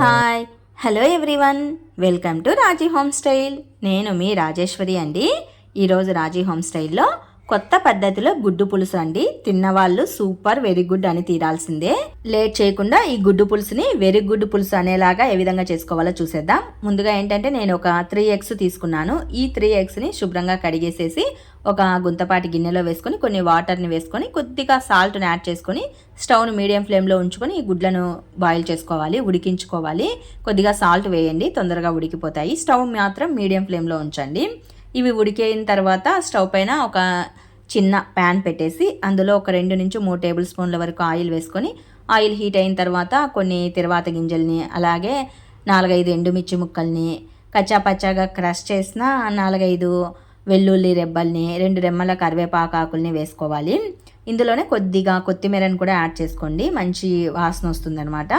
Hi. Hello everyone. Welcome to Raji home style. నేను మీ రాజేశ్వరి అండి. ఈరోజు రాజీ హోమ్ స్టైల్లో కొత్త పద్ధతిలో గుడ్డు పులుసు అండి. తిన్నవాళ్ళు సూపర్ వెరీ గుడ్ అని తీరాల్సిందే. లేట్ చేయకుండా ఈ గుడ్డు పులుసుని వెరీ గుడ్ పులుసు అనేలాగా ఏ విధంగా చేసుకోవాలో చూసేద్దాం. ముందుగా ఏంటంటే నేను ఒక త్రీ ఎగ్స్ తీసుకున్నాను. ఈ త్రీ ఎగ్స్ని శుభ్రంగా కడిగేసేసి ఒక గుంతపాటి గిన్నెలో వేసుకొని కొన్ని వాటర్ని వేసుకొని కొద్దిగా సాల్ట్ని యాడ్ చేసుకొని స్టవ్ను మీడియం ఫ్లేమ్లో ఉంచుకొని ఈ గుడ్లను బాయిల్ చేసుకోవాలి ఉడికించుకోవాలి. కొద్దిగా సాల్ట్ వేయండి తొందరగా ఉడికిపోతాయి. స్టవ్ మాత్రం మీడియం ఫ్లేమ్లో ఉంచండి. ఇవి ఉడికిన తర్వాత స్టవ్ పైన ఒక చిన్న ప్యాన్ పెట్టేసి అందులో ఒక రెండు నుంచి మూడు టేబుల్ స్పూన్ల వరకు ఆయిల్ వేసుకొని ఆయిల్ హీట్ అయిన తర్వాత కొన్ని తిరువాత గింజల్ని అలాగే నాలుగైదు ఎండుమిర్చి ముక్కల్ని కచ్చా పచ్చాగా క్రష్ చేసిన నాలుగైదు వెల్లుల్లి రెబ్బల్ని రెండు రెమ్మల కరివేపాకాకుల్ని వేసుకోవాలి. ఇందులోనే కొద్దిగా కొత్తిమీరని కూడా యాడ్ చేసుకోండి. మంచి వాసన వస్తుందన్నమాట.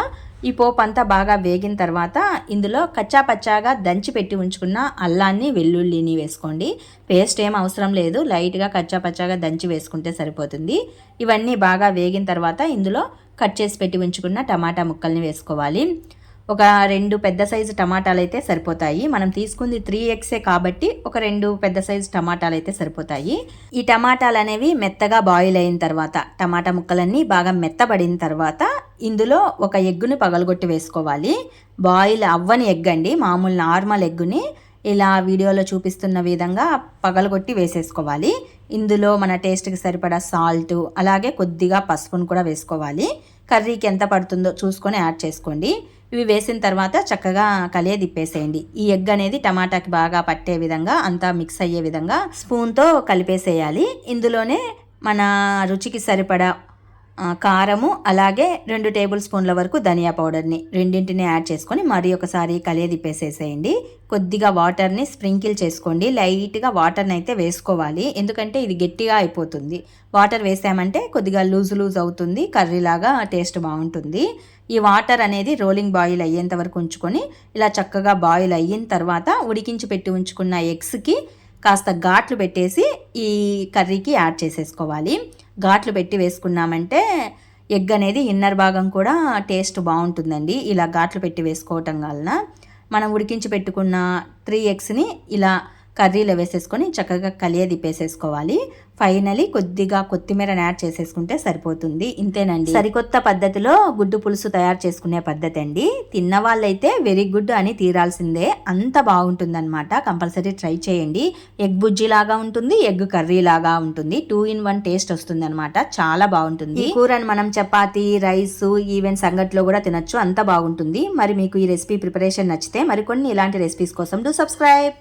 ఈ పోపు అంతా బాగా వేగిన తర్వాత ఇందులో కచ్చా పచ్చాగా దంచి పెట్టి ఉంచుకున్న అల్లాన్ని వెల్లుల్లిని వేసుకోండి. పేస్ట్ ఏం అవసరం లేదు. లైట్గా కచ్చా పచ్చాగా దంచి వేసుకుంటే సరిపోతుంది. ఇవన్నీ బాగా వేగిన తర్వాత ఇందులో కట్ చేసి పెట్టి ఉంచుకున్న టమాటా ముక్కల్ని వేసుకోవాలి. ఒక రెండు పెద్ద సైజు టమాటాలు అయితే సరిపోతాయి. మనం తీసుకుంది త్రీ ఎక్సే కాబట్టి ఒక రెండు పెద్ద సైజు టమాటాలు అయితే సరిపోతాయి. ఈ టమాటాలు అనేవి మెత్తగా బాయిల్ అయిన తర్వాత టమాటా ముక్కలన్నీ బాగా మెత్తబడిన తర్వాత ఇందులో ఒక ఎగ్గుని పగలగొట్టి వేసుకోవాలి. బాయిల్ అవ్వని ఎగ్ అండి. మామూలు నార్మల్ ఎగ్గుని ఇలా వీడియోలో చూపిస్తున్న విధంగా పగలగొట్టి వేసేసుకోవాలి. ఇందులో మన టేస్ట్కి సరిపడా సాల్ట్ అలాగే కొద్దిగా పసుపును కూడా వేసుకోవాలి. కర్రీకి ఎంత పడుతుందో చూసుకొని యాడ్ చేసుకోండి. ఇవి వేసిన తర్వాత చక్కగా కలియ తిప్పేసేయండి ఈ ఎగ్ అనేది టమాటాకి బాగా పట్టే విధంగా అంతా మిక్స్ అయ్యే విధంగా స్పూన్తో కలిపేసేయాలి. ఇందులోనే మన రుచికి సరిపడా కారము అలాగే రెండు టేబుల్ స్పూన్ల వరకు ధనియా పౌడర్ని రెండింటిని యాడ్ చేసుకొని మరి ఒకసారి కలియదిప్పేసేసేయండి కొద్దిగా వాటర్ని స్ప్రింకిల్ చేసుకోండి. లైట్గా వాటర్ని అయితే వేసుకోవాలి. ఎందుకంటే ఇది గట్టిగా అయిపోతుంది. వాటర్ వేసామంటే కొద్దిగా లూజ్ లూజ్ అవుతుంది. కర్రీలాగా టేస్ట్ బాగుంటుంది. ఈ వాటర్ అనేది రోలింగ్ బాయిల్ అయ్యేంత వరకు ఉంచుకొని ఇలా చక్కగా బాయిల్ అయిన తర్వాత ఉడికించి పెట్టి ఉంచుకున్న ఎగ్స్కి కాస్త ఘాట్లు పెట్టేసి ఈ కర్రీకి యాడ్ చేసేసుకోవాలి. ఘాట్లు పెట్టి వేసుకున్నామంటే ఎగ్ అనేది ఇన్నర్ భాగం కూడా టేస్ట్ బాగుంటుందండి. ఇలా ఘాట్లు పెట్టి వేసుకోవటం వలన మనం ఉడికించి పెట్టుకున్న త్రీ ఎగ్స్ని ఇలా కర్రీలో వేసేసుకొని చక్కగా కలియ దిప్పేసేసుకోవాలి. ఫైనలీ కొద్దిగా కొత్తిమీరని యాడ్ చేసేసుకుంటే సరిపోతుంది. ఇంతేనండి. సరికొత్త పద్ధతిలో గుడ్డు పులుసు తయారు చేసుకునే పద్ధతి అండి. తిన్న వాళ్ళైతే వెరీ గుడ్ అని తీరాల్సిందే. అంత బాగుంటుందన్నమాట. కంపల్సరీ ట్రై చేయండి. ఎగ్ బుజ్జి లాగా ఉంటుంది ఎగ్ కర్రీ లాగా ఉంటుంది. టూ ఇన్ వన్ టేస్ట్ వస్తుంది అనమాట చాలా బాగుంటుంది. కూరని మనం చపాతి రైస్ ఈవెన్ సంగట్లో కూడా తినొచ్చు. అంత బాగుంటుంది. మరి మీకు ఈ రెసిపీ ప్రిపరేషన్ నచ్చితే మరికొన్ని ఇలాంటి రెసిపీస్ కోసం డూ సబ్స్క్రైబ్.